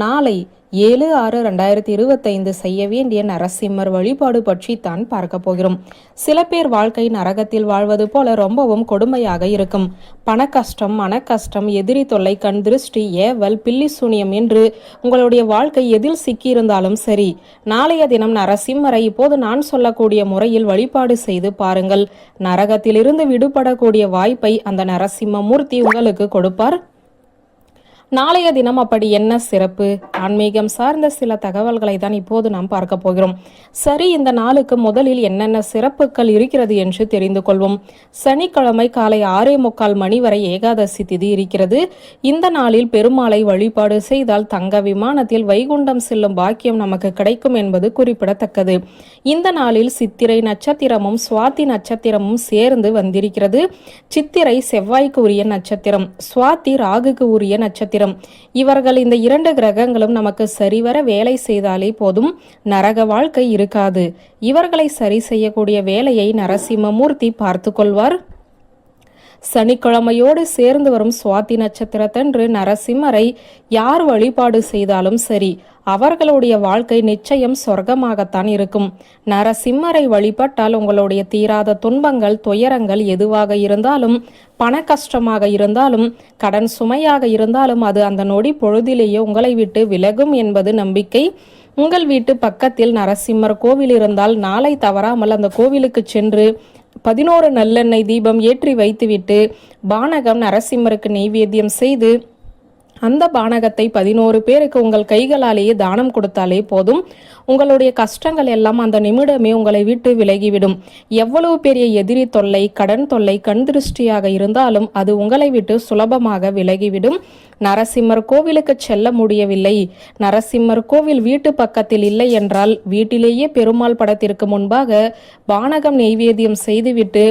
நாளை ஏழு ஆறு ரெண்டாயிரத்தி இருபத்தைந்து செய்ய வேண்டிய நரசிம்மர் வழிபாடு பற்றி தான் பார்க்க போகிறோம். சில பேர் வாழ்க்கை நரகத்தில் வாழ்வது போல ரொம்பவும் கொடுமையாக இருக்கும். பண கஷ்டம் மன கஷ்டம் எதிரி தொல்லை கண் திருஷ்டி ஏவல் பில்லி சூனியம் என்று உங்களுடைய வாழ்க்கை எதில் சிக்கியிருந்தாலும் சரி நாளைய தினம் நரசிம்மரை இப்போது நான் சொல்லக்கூடிய முறையில் வழிபாடு செய்து பாருங்கள். நரகத்திலிருந்து விடுபடக்கூடிய வாய்ப்பை அந்த நரசிம்ம மூர்த்தி உங்களுக்கு கொடுப்பார். நாளைய தினம் அப்படி என்ன சிறப்பு? ஆன்மீகம் சார்ந்த சில தகவல்களை தான் இப்போது நாம் பார்க்க போகிறோம். சரி இந்த நாளுக்கு முதலில் என்னென்ன சிறப்புகள் இருக்கிறது என்று தெரிந்து கொள்வோம். சனிக்கிழமை காலை ஆறே முக்கால் மணி வரை ஏகாதசி திதி இருக்கிறது. இந்த நாளில் பெருமாளை வழிபாடு செய்தால் தங்க விமானத்தில் வைகுண்டம் செல்லும் பாக்கியம் நமக்கு கிடைக்கும் என்பது குறிப்பிடத்தக்கது. இந்த நாளில் சித்திரை நட்சத்திரமும் சுவாதி நட்சத்திரமும் சேர்ந்து வந்திருக்கிறது. சித்திரை செவ்வாய்க்கு உரிய நட்சத்திரம் சுவாதி ராகுக்கு உரிய நட்சத்திரம். இவர்கள் இந்த இரண்டு கிரகங்களும் நமக்கு சரிவர வேலை செய்தாலே போதும். நரக வாழ்க்கை இருக்காது. இவர்களை சரி செய்யக்கூடிய வேலையை நரசிம்மமூர்த்தி பார்த்து கொள்வார். சனிக்கிழமையோடு சேர்ந்து வரும் சுவாதி நட்சத்திரத்தன்று நரசிம்மரை யார் வழிபாடு செய்தாலும் சரி அவர்களுடைய வாழ்க்கை நிச்சயம் சொர்க்கமாகத்தான் இருக்கும். நரசிம்மரை வழிபட்டால் உங்களுடைய தீராத துன்பங்கள் துயரங்கள் எதுவாக இருந்தாலும் பண கஷ்டமாக இருந்தாலும் கடன் சுமையாக இருந்தாலும் அது அந்த நொடி பொழுதிலேயே உங்களை விட்டு விலகும் என்பது நம்பிக்கை. உங்கள் வீட்டு பக்கத்தில் நரசிம்மர் கோவில் இருந்தால் நாளை தவறாமல் அந்த கோவிலுக்கு சென்று பதினோரு நல்லெண்ணெய் தீபம் ஏற்றி வைத்துவிட்டு பானகம் நரசிம்மருக்கு நெய்வேத்தியம் செய்து அந்த பானகத்தை பதினோரு பேருக்கு உங்கள் கைகளாலேயே தானம் கொடுத்தாலே போதும். உங்களுடைய கஷ்டங்கள் எல்லாம் அந்த நிமிடமே உங்களை விட்டு விலகிவிடும். எவ்வளவு பெரிய எதிரி தொல்லை கடன் தொல்லை கண் திருஷ்டியாக இருந்தாலும் அது உங்களை விட்டு சுலபமாக விலகிவிடும். நரசிம்மர் கோவிலுக்கு செல்ல முடியவில்லை. நரசிம்மர் கோவில் வீட்டு பக்கத்தில் இல்லை என்றால் வீட்டிலேயே பெருமாள் படத்திற்கு முன்பாக பானகம் நெய்வேத்தியம் செய்துவிட்டு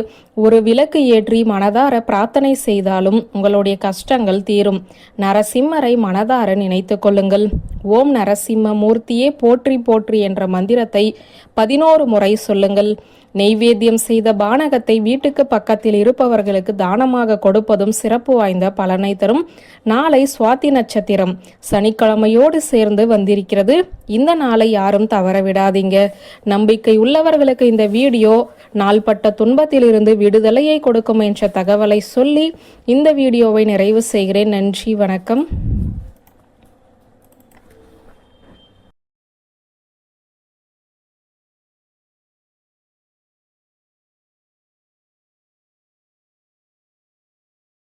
ஒரு விளக்கு ஏற்றி மனதார பிரார்த்தனை செய்தாலும் உங்களுடைய கஷ்டங்கள் தீரும். நரசிம்ம நரசிம்மரை மனதார நினைத்து கொள்ளுங்கள். ஓம் நரசிம்ம மூர்த்தியே போற்றி போற்றி என்ற மந்திரத்தை பதினோரு முறை சொல்லுங்கள். நெய்வேத்தியம் செய்த பானகத்தை வீட்டுக்கு பக்கத்தில் இருப்பவர்களுக்கு தானமாக கொடுப்பதும் சிறப்பு வாய்ந்த பலனை தரும். நாளை சுவாதி நட்சத்திரம். சனிக்கிழமையோடு சேர்ந்து வந்திருக்கிறது. இந்த நாளை யாரும் தவற விடாதீங்க நம்பிக்கை உள்ளவர்களுக்கு இந்த வீடியோ நாள்பட்ட துன்பத்திலிருந்து விடுதலையை கொடுக்கும் என்ற தகவலை சொல்லி இந்த வீடியோவை நிறைவு செய்கிறேன். நன்றி வணக்கம்.